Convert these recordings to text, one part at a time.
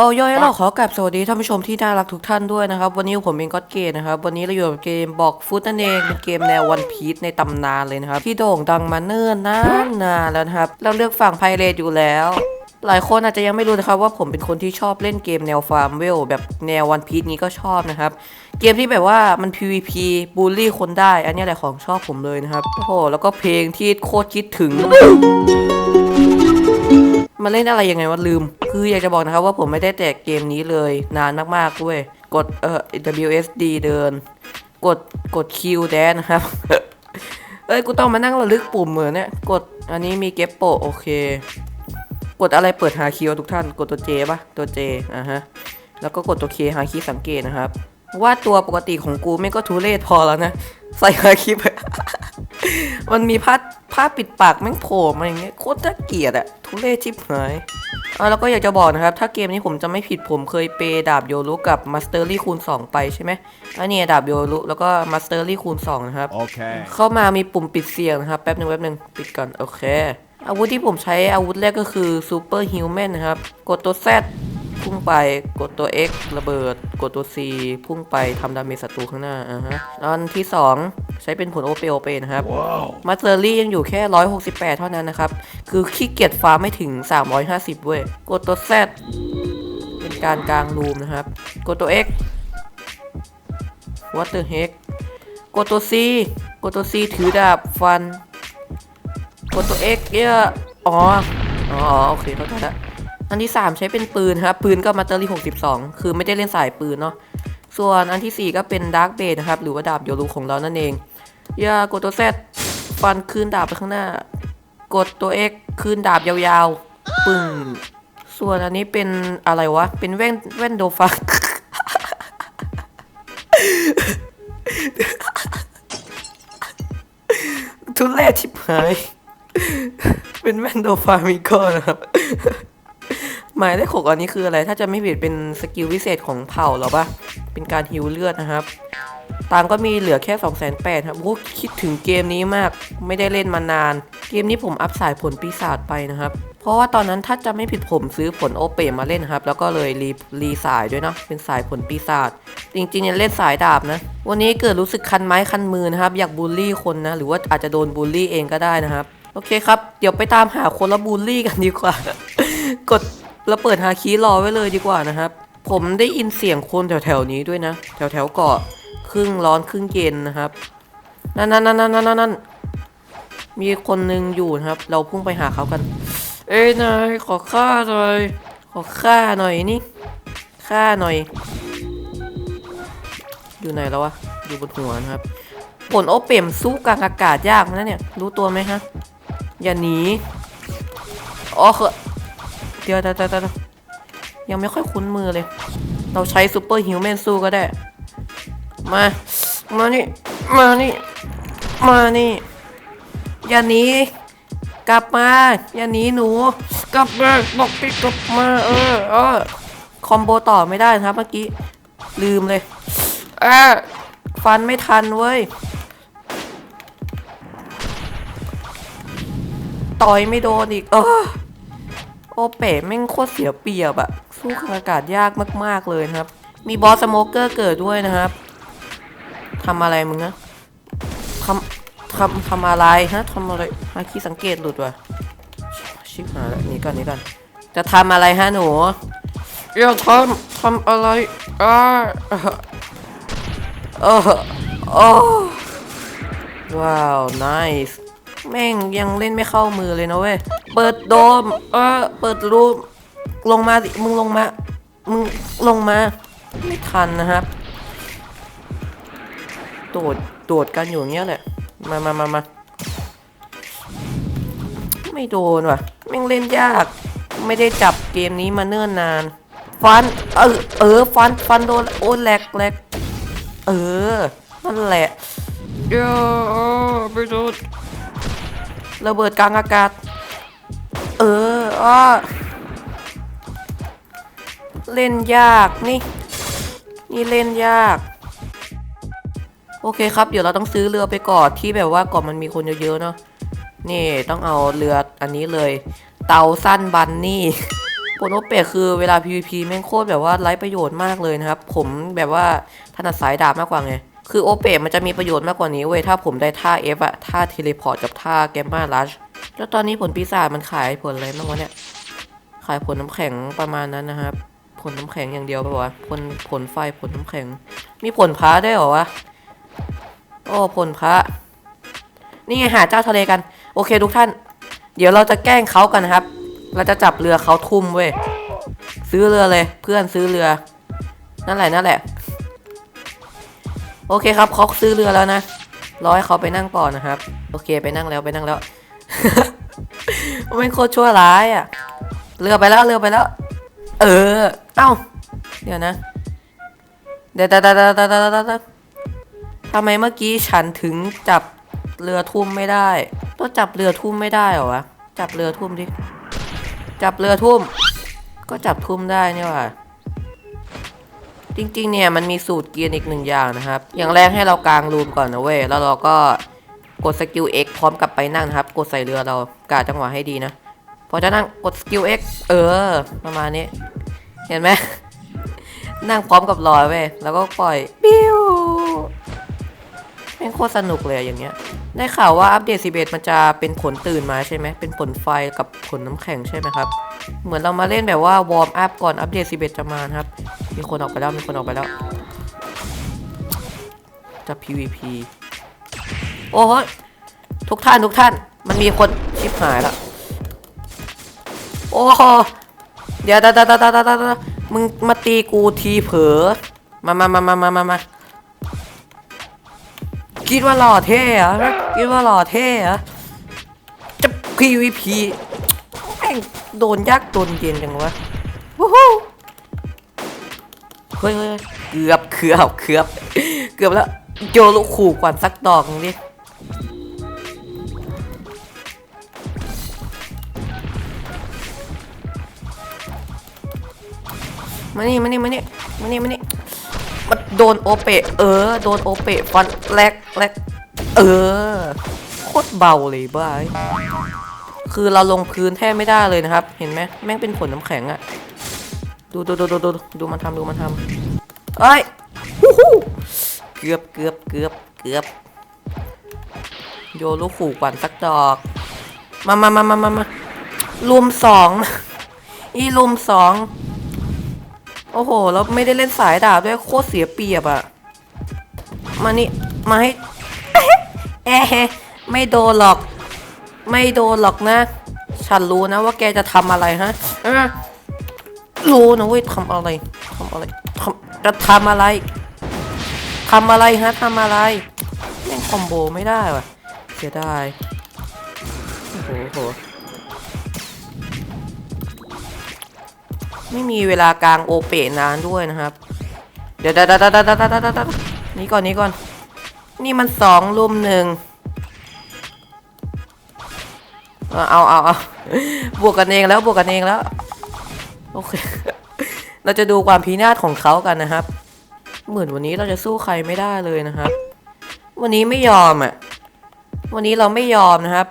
เอาย่อยเราขอกลับสวัสดีท่านผู้ชมที่น่ารักทุกท่านด้วยนะครับ วันนี้ผมเป็นก็อตเกตนะครับ วันนี้เราอยู่กับเกมบอกฟุตนั่นเองเป็นเกมแนววันพีซในตำนานเลยนะครับ ที่โด่งดังมาเนิ่นนานนานแล้วนะครับ เราเลือกฝั่งไพเรตอยู่แล้ว หลายคนอาจจะยังไม่รู้นะครับว่าผมเป็นคนที่ชอบเล่นเกมแนวฟาร์มเวลแบบแนววันพีซนี้ก็ชอบนะครับเกมที่แบบว่ามัน PVP บูลลี่คนได้ อันนี้แหละของชอบผมเลยนะครับโอ้โหแล้วก็เพลงที่โคตรคิดถึง มาเล่นอะไรยังไงวะลืม คืออยากจะบอกนะครับว่าผมไม่ได้แตะเกมนี้เลยนานมากๆด้วย กดเอ่อ WSD เดิน กดกด Q แดนนะครับเอ้ยกูต้องมานั่งระลึกปุ่มเหมือนเนี่ยกดอันนี้มีเก็บโปะโอเค กดอะไรเปิดหาคีย์ทุกท่าน กดตัว J ปะตัว J อะฮะแล้วก็กดตัว K หาคีย์สังเกตนะครับ ว่าตัวปกติของกูไม่ก็ทุเรศพอแล้วนะ ใส่หาคีย์ไป มันมีผ้าผ้าปิดปากแม่งโผล่มาอย่างเงี้ยโคตรน่าเกลียดอะทุเรศชิบหายอะแล้วก็อยากจะบอกนะครับ ถ้าเกมนี้ผมจะไม่ผิดผมเคยเปย์ดาบโยรุกับมาสเตอรี่คูณ 2 ไปใช่ไหมอันนี้ดาบโยรุแล้วก็มาสเตอรี่คูณ 2 นะครับ Okay. เข้ามามีปุ่มปิดเสียงนะครับ แป๊บหนึ่งแป๊บหนึ่งปิดก่อน โอเค อาวุธที่ผมใช้อาวุธแรกก็คือซูเปอร์ฮิวแมนนะครับ กดตัว Z พุ่งไปกดตัว X ระเบิด กดตัว C พุ่งไปทำดาเมจศัตรูข้างหน้าอ่าฮะอันที่ 2 ใช้เป็นผลโอเปโอเปนะครับ Wow. มาเตอรี่ยังอยู่แค่ 168 เท่านั้นนะครับ คือขี้เกียจฟาร์มไม่ถึง 350 เว้ย กดตัว Z เป็นการกลางรูมนะครับ กดตัว X What the heck กดตัว C กดตัว C ถือดาบฟัน กดตัว X เนี่ยอ๋อ อ๋อ โอเค เข้าใจละ อันที่ 3 ใช้เป็นปืนครับ ปืนก็มาเตอรี่62 คือไม่ได้เล่นสายปืนเนาะ ส่วนอันที่ 4 ก็เป็นดาร์กเบดนะครับ หรือว่าดาบโยรูของเรานั่นเอง อย่ากดตัว Z ฟันคืนดาบไปข้างหน้า กดตัว X คืนดาบยาวๆ ปึ้ง ส่วนอันนี้เป็นอะไรวะ เป็นแว่นแว่นโดฟักทุเรศชิบหาย เป็นแว่นโดฟามิโกนะครับ หมายเลขหกอันนี้คืออะไร ถ้าจะไม่ผิดเป็นสกิลวิเศษของเผ่าหรอปะเป็นการฮิวเลือดนะครับ ตามก็มีเหลือแค่2 8 0 0 0ครับโอ้คิดถึงเกมนี้มาก ไม่ได้เล่นมานาน เกมนี้ผมอัพสายผลปีศาจไปนะครับ เพราะว่าตอนนั้นถ้าจะไม่ผิดผมซื้อผลโอเปมาเล่นครับ แล้วก็เลยรีรีสายด้วยเนาะ เป็นสายผลปีศาจ จริงๆเนี่ยเล่นสายดาบนะ วันนี้เกิดรู้สึกคันไม้คันมือนะครับ อยากบูลลี่คนนะ หรือว่าอาจจะโดนบูลลี่เองก็ได้นะครับ โอเคครับ เดี๋ยวไปตามหาคนละบูลลี่กันดีกว่า กด แล้วเปิดฮาคีรอไว้เลยดีกว่านะครับ ผมได้ยินเสียงคนแถวๆนี้ด้วยนะ แถวๆเกาะครึ่งร้อนครึ่งเย็นนะครับนั่นนั่นนั่นนั่นนั่นนั่นมีคนหนึ่งอยู่นะครับ เราพุ่งไปหาเขากัน เอ้ยนายขอค่าหน่อยขอค่าหน่อยนี่ค่าหน่อย อยู่ไหนแล้ววะอยู่บนหัวนะครับผลโอเปมสู้กลางอากาศยากนะเนี่ย รู้ตัวไหมฮะ อย่าหนีอ๋อเหอะ เดี๋ยวเดี๋ยวเดี๋ยวยังไม่ค่อยคุ้นมือเลย เราใช้ซูเปอร์ฮิวแมนสู้ก็ได้ มา มานี่ มานี่ มานี่ อย่าหนีกลับมา อย่าหนีหนู กลับมาบอกพี่กลับมาเออเออคอมโบต่อไม่ได้นะครับเมื่อกี้ ลืมเลยอ่าฟันไม่ทันเว้ย ต่อยไม่โดนอีก เออ โอเป๋แม่งโคตรเสียเปรียบอะสู้กับอากาศยากมากๆเลยนะครับ มีบอสสโมเกอร์เกิดด้วยนะครับทำอะไรมึงนะทำทำทำอะไรฮะทำอะไรฮาคีสังเกตหลุดว่ะชิบหายแล้วนี่ก่อนนี่ก่อน จะทำอะไรฮะหนูอย่าทำทำอะไรอ่าเออโอ้ว้าว nice แม่งยังเล่นไม่เข้ามือเลยนะเว้ย เปิดโดม เออ เปิดรูมลงมาสิ มึงลงมา มึงลงมา ไม่ทันนะครับ โดด โดดกันอยู่เงี้ยแหละ มามามามาไม่โดนว่ะ แม่งเล่นยาก ไม่ได้จับเกมนี้มาเนิ่นนาน ฟัน เออ เออ ฟัน ฟันโดน โอ้แหลกแหลกเออ นั่นแหละเยวเออไปโดน ระเบิดกลางอากาศ เอออ้อเล่นยากนี่ นี่เล่นยาก โอเคครับ เดี๋ยวเราต้องซื้อเรือไปก่อนที่แบบว่าก่อนมันมีคนเยอะๆเนาะนี่ต้องเอาเรืออันนี้เลย เตาสั้นบันนี่ผลโอเปะคือเวลา PVP แม่งโคตรแบบว่าไร้ประโยชน์มากเลยนะครับ ผมแบบว่าถนัดสายดาบมากกว่าไง คือโอเปมันจะมีประโยชน์มากกว่านี้เว้ยถ้าผมได้ท่า F อะท่าเทเลพอร์ตกับท่าแกมมาลัชแล้วตอนนี้ผลปีศาจมันขายผลอะไรบ้างวะเนี่ยขายผลน้ำแข็งประมาณนั้นนะครับ ผลน้ำแข็งอย่างเดียวปะวะผลผลไฟผลน้ำแข็ง มีผลพระได้วยหรอวะโอ้ผลพระนี่ไงหาเจ้าทะเลกัน โอเคทุกท่าน เดี๋ยวเราจะแกล้งเขากันนะครับ เราจะจับเรือเขาทุ่มเว้ยซื้อเรือเลย เพื่อนซื้อเรือนั่นแหละนั่นแหละ โอเคครับเขาซื้อเรือแล้วนะรอให้เขาไปนั่งก่อนนะครับ โอเคไปนั่งแล้วไปนั่งแล้วไม่โคตรชั่วร้ายอะ เรือไปแล้วเรือไปแล้ว เออ เอ้า เดี๋ยวนะ เดี๋ยวเดี๋ยวเดี๋ยวเดี๋ยวเดี๋ยวเดี๋ยวเดี๋ยวทำไมเมื่อกี้ฉันถึงจับเรือทุ่มไม่ได้ ต้องจับเรือทุ่มไม่ได้เหรอวะ จับเรือทุ่มดิ จับเรือทุ่ม ก็จับทุ่มได้นี่หว่า จริงๆเนี่ยมันมีสูตรเกียร์อีกหนึ่งอย่างนะครับ อย่างแรกให้เรากางรูมก่อนนะเว้ย แล้วเราก็กดสกิล X พร้อมกับไปนั่งนะครับ กดใส่เรือเรากาจังหวะให้ดีนะ พอจะนั่งกดสกิล X เออ ประมาณนี้ เห็นไหม นั่งพร้อมกับลอยเว้ย แล้วก็ปล่อย ปิ้วเป็นโคตรสนุกเลยอะอย่างเงี้ย ได้ข่าวว่าอัปเดต 11 มันจะเป็นผลตื่นมาใช่ไหม เป็นผลไฟกับผลน้ำแข็งใช่ไหมครับ เหมือนเรามาเล่นแบบว่าวอร์มอัพก่อนอัปเดต 11 จะมานะครับ มีคนออกไปแล้ว มีคนออกไปแล้ว จะ PVP โอ้โหทุกท่านทุกท่าน มันมีคนชิบหายแล้วโอ้โหเดี๋ยวเดี๋ยวเดี๋ยวเดี๋ยวเดี๋ยวเดี๋ยวมึงมาตีกูทีเผลอมามามามามามามา คิดว่าหล่อเท่เหรอคิดว่าหล่อเท่เหรอจะ PVP แม่งโดนยากโดนเย็นจังวะวู้ฮู้เฮ้ยเกือบเกือบเกือบเกือบแล้วโยลูกขู่ก่อนสักดอกนึงดิมานี่มานี่มานี่มานี่มานี่ มันโดนโอเปะเออ โดนโอเปะฟันแลกแลกเออ โคตรเบาเลยบ้าคือเราลงพื้นแทบไม่ได้เลยนะครับ เห็นไหมแม่งเป็นผลน้ำแข็งอะดูดูดูดูดูดูมันทำดูมันทำเอ้ยฮู้ฮู้เกือบเกือบเกือบเกือบโยลูกขู่กวันสักดอก มามามามามามารุมสอง อีรุมสอง โอ้โห แล้วไม่ได้เล่นสายดาบด้วยโคตรเสียเปรียบอะมานี่ มาให้เอ๊ะไม่โดนหรอก ไม่โดนหรอกนะ ฉันรู้นะว่าแกจะทำอะไรฮะรู้นะเว้ยทำอะไรทำอะไรทำจะทำอะไรทำอะไรฮะทำอะไรแม่งคอมโบไม่ได้ว่ะเสียดายโอ้โห ไม่มีเวลากลางโอเปนานด้วยนะครับ เดี๋ยวเดี๋ยวเดี๋ยวเดี๋ยวเดี๋ยวเดี๋ยวเดี๋ยวนี่ก่อนนี่ก่อน นี่มันสองรุมหนึ่งเอาเอาเอาเอาบวกกันเองแล้วบวกกันเองแล้ว โอเค เราจะดูความพินาศของเขากันนะครับ เหมือนวันนี้เราจะสู้ใครไม่ได้เลยนะครับ วันนี้ไม่ยอมอะ วันนี้เราไม่ยอมนะครับ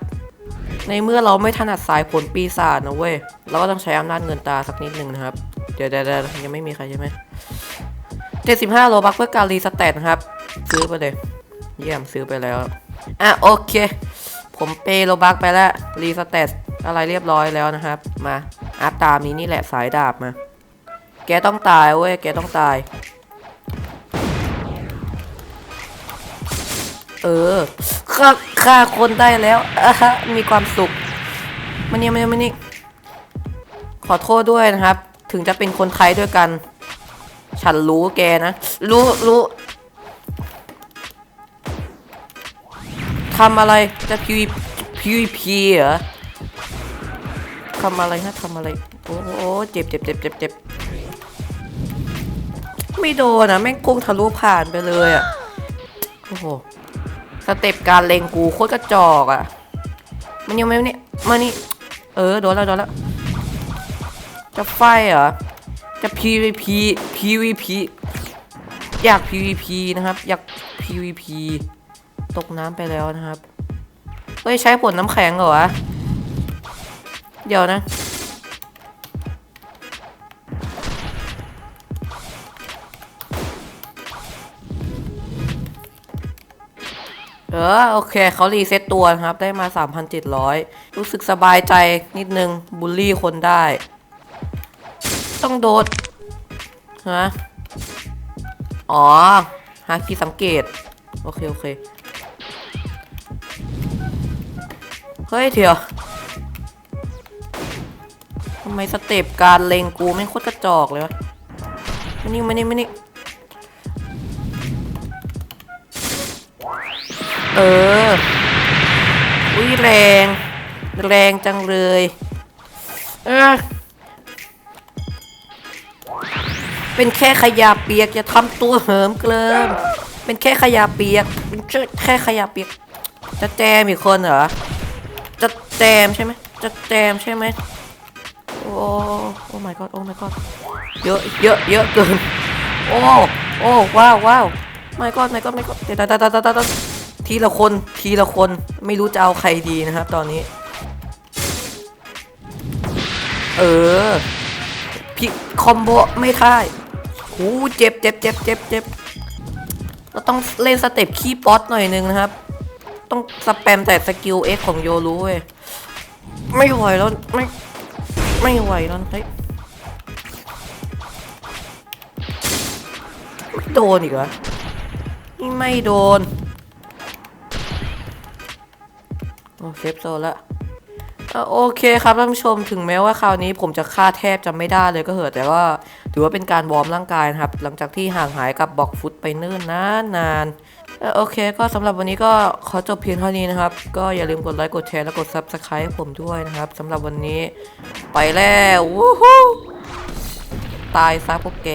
ในเมื่อเราไม่ถนัดสายผลปีศาจนะเว้ย เราก็ต้องใช้อำนาจเงินตาสักนิดหนึ่งนะครับ เดี๋ยวเดี๋ยวยังไม่มีใครใช่ไหมเจ็ดสิบห้าโลบักเพื่อการรีสเตตนะครับ ซื้อไปเลย เยี่ยมซื้อไปแล้ว อะโอเค ผมเปโลบักไปแล้วรีสเตตอะไรเรียบร้อยแล้วนะครับ มาอัพตามนี้นี่แหละสายดาบมา แกต้องตายเว้ย แกต้องตาย เออฆ่าฆ่าคนได้แล้วอะฮะมีความสุข มันนี่มันนี่มันนี่ ขอโทษด้วยนะครับ ถึงจะเป็นคนไทยด้วยกัน ฉันรู้แกนะ รู้รู้ทำอะไรจะ PVP PVP เหรอทำอะไรฮะทำอะไร โอ้โหเจ็บเจ็บเจ็บเจ็บเจ็บไม่โดนนะแม่งพุ่งทะลุผ่านไปเลยอะ โอ้โห สเต็ปการเล็งกูโคตรกระจอกอะ มันยังไม่เนี่ยมานี่ เออ โดนแล้วโดนแล้ว จะไฟเหรอ จะ PVP PVP อยาก PVP นะครับ อยาก PVP ตกน้ำไปแล้วนะครับ เฮ้ย ใช้ผลน้ำแข็งเหรอวะ เดี๋ยวนะเออโอเคเขารีเซ็ตตัวนะครับ ได้มา 3,700 รู้สึกสบายใจนิดนึง บูลลี่คนได้ ต้องโดดฮะอ๋อหาคีย์สังเกต โอเค โอเค เฮ้ยเถียวทำไมสเต็ปการเล็งกูไม่โคตรกระจอกเลยวะมานี่มานี่มานี่เออ อุ้ยแรง แรงจังเลย เออ เป็นแค่ขยะเปียกจะทำตัวเหิมเกลิมเป็นแค่ขยะเปียก เป็นแค่ขยะเปียก จะแจมอีกคนเหรอ จะแจมใช่ไหมจะแจมใช่ไหมโอ้โอ้ my god โอ้ my god เยอะเยอะเยอะเกิน โอ้โอ้ว้าวว้าว my god my god my god เดี๋ยวเดี๋ยวเดี๋ยวเดี๋ยวเดี๋ยวทีละคนทีละคนไม่รู้จะเอาใครดีนะครับ ตอนนี้ เออพี่คอมโบไม่ได้หูเจ็บเจ็บเจ็บเจ็บเจ็บเราต้องเล่นสเต็ปคีย์ป๊อตหน่อยนึงนะครับ ต้องสแปมแต่สกิลเอ็กของโยรู้เว้ยไม่ไหวแล้วไม่ไม่ไหวแล้วเฮ้ยโดนอีกเหรอไม่โดน โอ้เซฟโซนละเอ่อ โอเคครับท่านผู้ชมถึงแม้ว่าคราวนี้ผมจะฆ่าแทบจะไม่ได้เลยก็เหอะแต่ว่าถือว่าเป็นการวอร์มร่างกายนะครับ หลังจากที่ห่างหายกับบ็อกฟุตไปเนิ่นนานนานโอเค ก็สำหรับวันนี้ก็ขอจบเพียงเท่านี้นะครับ ก็อย่าลืมกดไลค์กดแชร์และกด Subscribe ให้ผมด้วยนะครับสำหรับวันนี้ไปแล้ววู้ฮู้ตายซะพวกแก